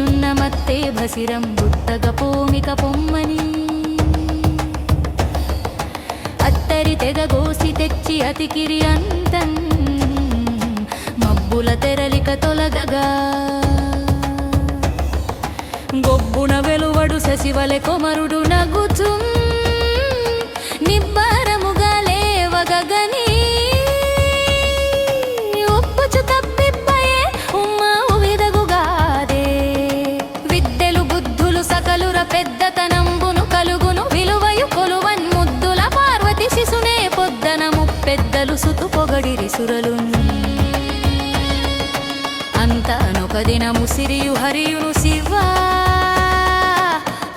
పుచ్చుచున్న మత్తే భసిరం గుత్తగ పోమిక పొమ్మని. అత్తరి తెగ గోసి తెచ్చి అతికిరి అంతం మబ్బుల తెరలిక తొలగగా. గొబ్బున వెలువడు శశివలె కొమరుడు నగుచుం. పెద్దలు సుతు పొగడిరి సురలు అంతనొక దినము సిరియు హరియును శివా.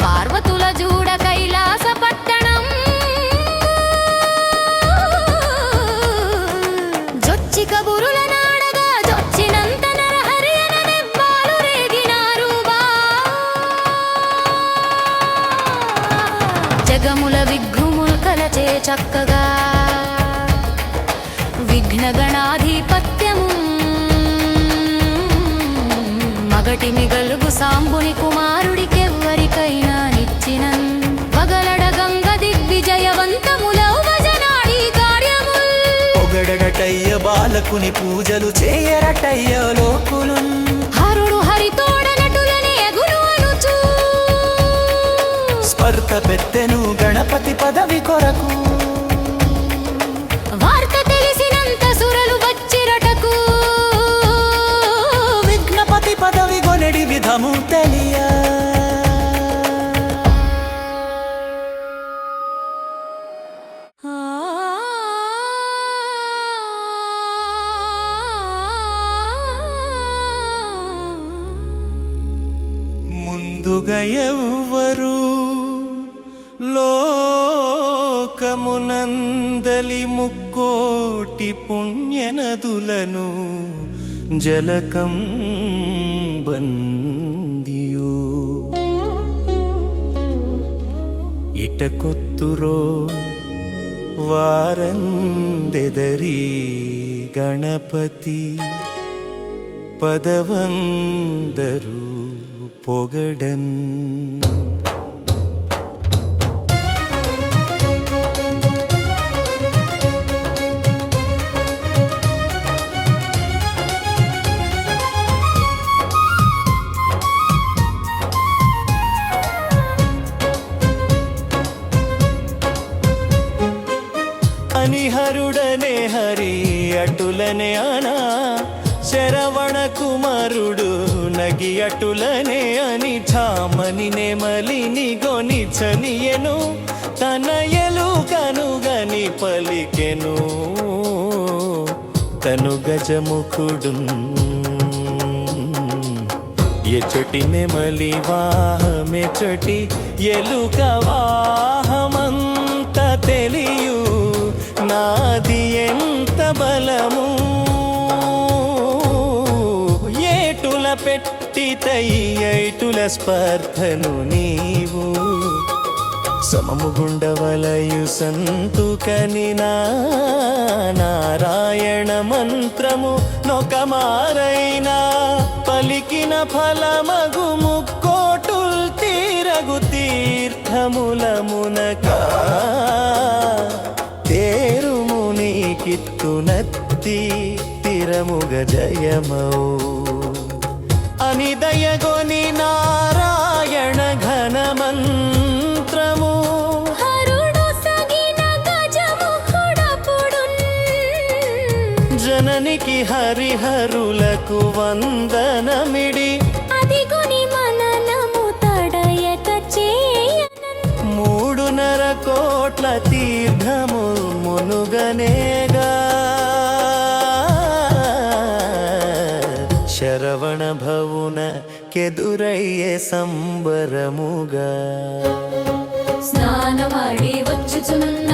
పార్వతుల జూడ కైలాస పట్టణం. జొచ్చి కబురుల నాడగా జొచ్చినంత నరహరి రేగినారు బా. జగముల విఘ్నుముల్ కలచే చక్కగా మగటి మిగలుగు సాంబుని కుమారుడికెవ్వరికైనా నిచ్చినన్ వగలడ గంగ దిగ్విజయవంతములౌ భజనాడి కార్యముల్. బాలకుని పూజలు చేయరటయ్య లోకులు హరుడు హరితోడ నటులని ఎగురు అనుచు. స్పర్ధ పెట్టెను గణపతి పదవి కొరకు. వార్త విధము తెలియ. ముందుగా ఎవ్వరు లోకమునందలి ముక్కోటి పుణ్యనదులను జలకం ಬಂದಿಯು? ಇಟ ಕೊತ್ತುರೋ ವಾರಂದೆದರಿ ಗಣಪತಿ? ಪದವಂದರು ಪೊಗಡನ್ అనిహరుడనే హరి అటులనే అనా. శరవణ కుమారుడు నగి అటులనే అని. ఛామని నెమలిని గొని చనియను తన ఎలుగనుగని పలికెను. తను గజముఖుడు ఎచటి నెమలి వాహమెచటి ఎలుక నాది ఎంత బలము. ఏటుల పెట్టి తయ్యైటుల స్పర్ధను నీవు. సమము గుండవలయు సంతుకని నారాయణ మంత్రము నొకమారైనా పలికిన ఫలమగు ముక్కోటుల్ తీరగు తీర్థములమునకా. తేరుముని కిత్తునత్తి తిరముగ జయమౌ అని దయగొని నారాయణ ఘన మంత్రము. జననికి హరిహరులకు వందనమిడి. కోట్ల తీర్థము మునుగనేగా. శరవణ భవున కెదురయ్యే సంబరముగా. స్నానమాడి వచ్చుచున్న